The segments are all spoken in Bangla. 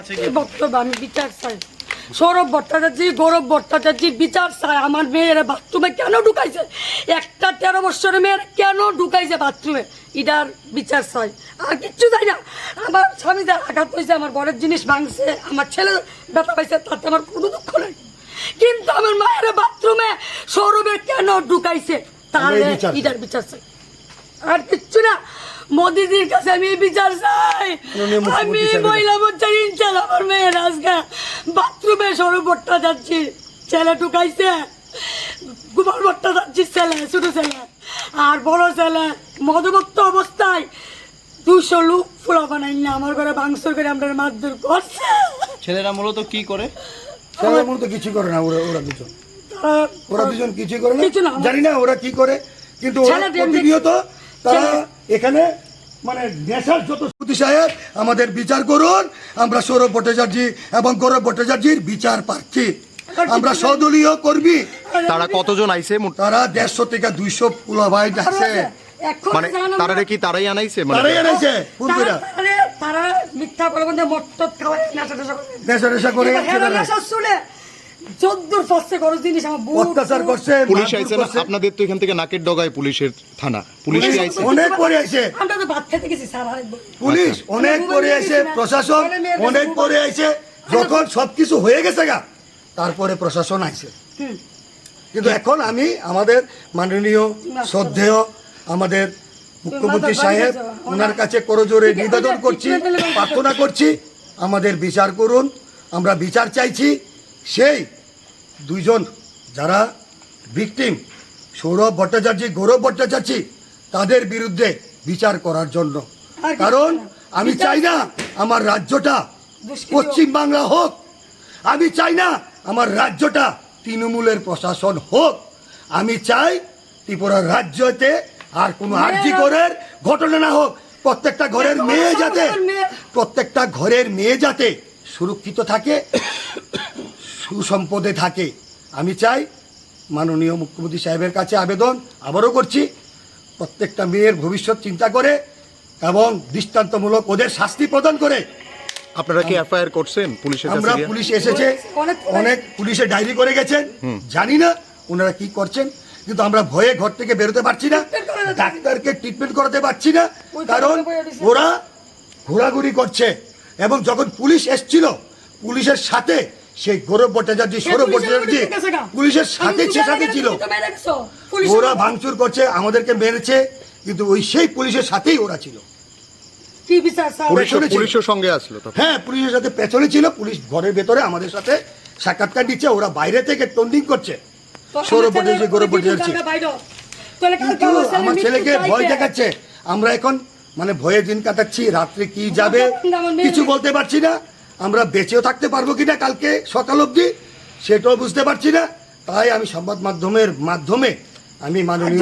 আছে এই বক্তব্য আমি বিচার চাই। সৌরভ ভট্টাচার্য গৌরব ভট্টাচার্যের বিচার চাই আমার মেয়ের বাথরুমে কেন ঢুকাইছে? একটা তেরো বছরের মেয়ের কেন ঢুকাইছে বাথরুমে? এটার বিচার চাই। আর কিচ্ছু চাই না। আমার স্বামীতে আঘাত হয়েছে আমার বড়ের জিনিস ভাঙছে আমার ছেলে ব্যথা পাইছে তাতে আমার কোনো দুঃখ নেই। কিন্তু আমার মায়ের বাথরুমে সৌরভে কেন ঢুকাইছে? তাহলে। এটার বিচার চাই। আর কিচ্ছু না। মোদিজির কাছে আমি বিচার চাই। আমি মহিলা মোর্চার ইনচাল আমার মেয়ের আজকে বাথরুমে সরবট্টা যাচ্ছি। ছেলে ঢুকাইছে। গোপাল ভট্টা যাচ্ছি ছেলে ছোট ছেলে। আর বড় ছেলে মদমত্ত অবস্থায় দুশো লোক ফুলা বানাই না আমার ঘরে ভাঙচুর করে আমরা মারধর করছে। ছেলেরা মূলত কি করে? সবাই মূলত কিছু করে না ওরা ওরা দুজন। ওরা দুজন কিছু করে না। না। জানি না ওরা কি করে কিন্তু ওরা প্রতিনিয়ত তারা এখানে মানে নেশার যত সুতি সাহেব আমাদের বিচার করুন। আমরা সৌরভ ভট্টাচার্য এবং গৌরব ভট্টাচার্যের বিচার প্রার্থী। আমরা সদলীয় কর্মী। তারা কতজন আইছে? তারা দেড়শো থেকে দুইশো পুলা ভাই আছে। মানে তারা কি তারাই আনাইছে? মানে তারাই পূর্বেরা তারা মিথ্যা মট্টত খাওয়ায় নেশা করে। নেশা করে চোদ্দোর জিনিস আমার বুট, অত্যাচার করছে পুলিশ আইছে না? আপনাদের তো এখান থেকে নাকের ডগায় পুলিশের থানা। পুলিশ কি আইছে। অনেক পরে আইছে। আমরা তো ভাত খেতে গেছি স্যার আরেকবার। পুলিশ অনেক পরে আইছে প্রশাসন অনেক পরে আইছে। যখন সবকিছু হয়ে গেছে গা তারপরে প্রশাসন আইছে। কিন্তু এখন আমি আমাদের মাননীয় শ্রদ্ধেয় আমাদের মুখ্যমন্ত্রী সাহেব ওনার কাছে করজোরে নিবেদন করছি প্রার্থনা করছি আমাদের বিচার করুন আমরা বিচার চাইছি সেই দুইজন যারা ভিকটিম সৌরভ ভট্টাচার্য গৌরব ভট্টাচার্য তাদের বিরুদ্ধে বিচার করার জন্য। কারণ আমি চাই না আমার রাজ্যটা পশ্চিম বাংলা হোক। আমি চাই না আমার রাজ্যটা তৃণমূলের প্রশাসন হোক। আমি চাই ত্রিপুরার রাজ্যতে আর কোনো আর্জি করের ঘটনা না হোক। প্রত্যেকটা ঘরের মেয়ে যাতে প্রত্যেকটা ঘরের মেয়ে যাতে সুরক্ষিত থাকে। সুসম্পদে থাকে। আমি চাই মাননীয় মুখ্যমন্ত্রী সাহেবের কাছে আবেদন আবারও করছি। প্রত্যেকটা মেয়ের ভবিষ্যৎ চিন্তা করে এবং দৃষ্টান্তমূলক ওদের শাস্তি প্রদান করে। আপনারা কি এফআইআর করছেন পুলিশের আমরা পুলিশ এসেছে অনেক- পুলিশে ডায়েরি করে গেছেন। জানি না ওনারা কি করছেন কিন্তু আমরা ভয়ে ঘর থেকে বেরোতে পারছি না। ডাক্তারকে ট্রিটমেন্ট করাতে পারছি না কারণ। ওরা ঘোরাঘুরি করছে। এবং যখন পুলিশ এসছিল পুলিশের সাথে সেই গৌরব ভট্টাচার্য সে সৌরভ পুলিশের ভট্টাচার্য। পুলিশের সাথে সাথে ছিল। ওরা। ভাঙচুর করছে আমাদেরকে মেরেছে কিন্তু ওই সেই পুলিশের সাথেই ওরা ছিল। পুলিশের সঙ্গে আসলো তো হ্যাঁ পুলিশের সাথে পেছনে ছিল পুলিশ ঘরের ভেতরে আমাদের সাথে সাক্ষাৎকার দিচ্ছে ওরা বাইরে থেকে টন্ডিং করছে। সৌরভ ভট্টাচার্য গৌরব ভট্টাচার্য কিন্তু আমার ছেলেকে ভয় দেখাচ্ছে। আমরা এখন মানে ভয়ে দিন কাটাচ্ছি রাত্রে কি যাবে কিছু বলতে পারছি না। আমরা বেঁচেও থাকতে পারব কি না কালকে সকাল অবধি সেটাও বুঝতে পারছি না। তাই আমি সংবাদ মাধ্যমের মাধ্যমে আমি মাননীয়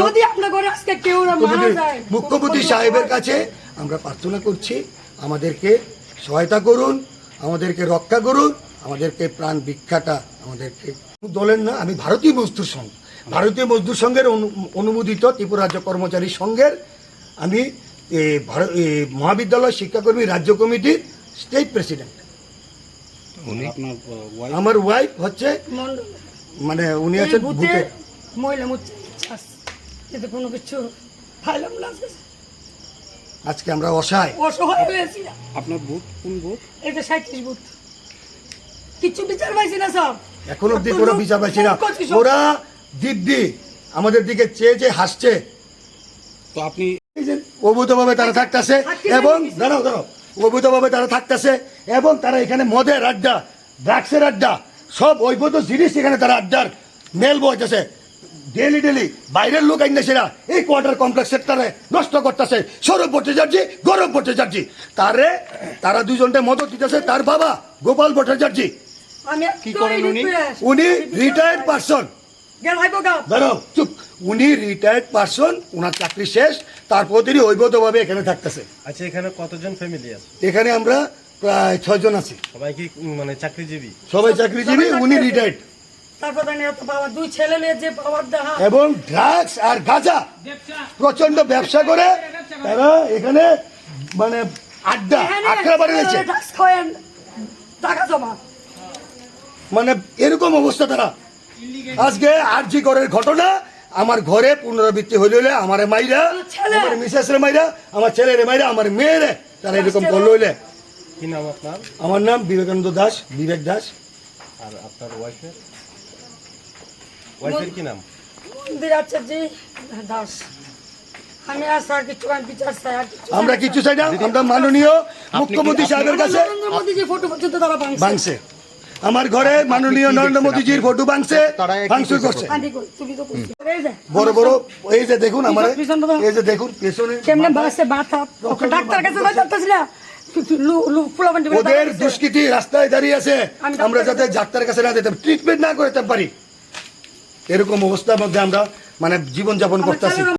মুখ্যমন্ত্রী- সাহেবের কাছে আমরা প্রার্থনা করছি আমাদেরকে সহায়তা করুন আমাদেরকে রক্ষা করুন আমাদেরকে প্রাণ ভিক্ষাটা আমাদেরকে দলের না আমি ভারতীয় মজদুর সংঘ ভারতীয় মজদুর সংঘের অনু- অনুমোদিত ত্রিপুরা রাজ্য কর্মচারী সংঘের আমি মহাবিদ্যালয় শিক্ষাকর্মী রাজ্য কমিটির স্টেট প্রেসিডেন্ট। আমার ওয়াইফ হচ্ছে মানে উনি আছেন ভূতে মহিলা কিন্তু কোনো কিছু ফাইলাম না আজকে। আমরা অসহায়। অসহায় হয়েছি। আপনার বুথ কোন বুথ এটা সাঁত্রিশ বুথ কিচ্ছু বিচার পাইছি না সব। এখন অব্দি কোনো বিচার পাচ্ছি না। ওরা দিব্যি। আমাদের দিকে চেয়ে চেয়ে হাসছে। তো আপনি এই যে অবৈধভাবে তারা থাকতেছে এবং দাঁড়াও দাঁড়াও। অবৈধভাবে তারা থাকতেছে এবং তারা এখানে মদের আড্ডা ড্রাগসের আড্ডা সব অবৈধ জিনিস এখানে তারা আড্ডার মেল বইতেছে। ডেলি ডেলি বাইরের লোক আইনছে না এই কোয়ার্টার কমপ্লেক্সের তারা নষ্ট করতেছে। সৌরভ ভট্টাচার্য গৌরব ভট্টাচার্য। তারে তারা দুজনটা মদত দিতেছে তার বাবা গোপাল ভট্টাচার্য। আমি কি করেন উনি? উনি রিটায়ার্ড পার্সন চুপ। উনি রিটায়ার্ড পার্সন ওনার চাকরি শেষ তারপর তিনি অবৈধভাবে এখানে থাকতেছে। আচ্ছা এখানে কতজন ফ্যামিলি আছে? এখানে আমরা প্রায় ছয়জন আছি। সবাই কি মানে চাকরিজীবী? সবাই চাকরিজীবী উনি রিটায়ার্ড তারপর জানি এত পাওয়া দুই ছেলে নিয়ে যে পাওয়ার দেখা এবং ড্রাগস আর গাঁজা। প্রচণ্ড ব্যবসা করে তারা এখানে মানে আড্ডা আখড়া বাড়ি রয়েছে। মানে এরকম অবস্থা তারা। আজকে আরজি করের ঘটনা আমার ঘরে পুনরাবৃত্তি হইলে হইলে আমার মাইরা ছেলে। আমার মিসেসের মাইরা আমার ছেলের মাইরা আমার মেয়েরে তারা এরকম করল হইলে। কি নাম আপনার? আমার নাম বিবেকানন্দ দাস বিবেক দাস। আর আপনার ওয়াইফের? ওয়াইফের কি নাম? মন্দির আচার্য দাস। আমি আর কিছু আমি বিচার চাই আমরা কিছু চাই না আমরা মাননীয় মুখ্যমন্ত্রী সাহেবের কাছে মোদীজি ফটো পর্যন্ত তারা ভাঙছে আমার ঘরে মাননীয় নরেন্দ্র মোদীজির ফটো ভাঙছে ভাঙচুর কিছু করছে। বড় বড় এই যে দেখুন আমার এই যে দেখুন পেছনে কেমনে বাসে ওকে ডাক্তার কাছে যাই যাচ্ছিস না লু লু ফুলাবান্টি ওদের দুষ্কৃতি রাস্তায় দাঁড়িয়ে আছে। আমরা যাতে ডাক্তারের কাছে না যেতে ট্রিটমেন্ট না করতে পারি। এরকম অবস্থার মধ্যে আমরা মানে জীবনযাপন করতেছি।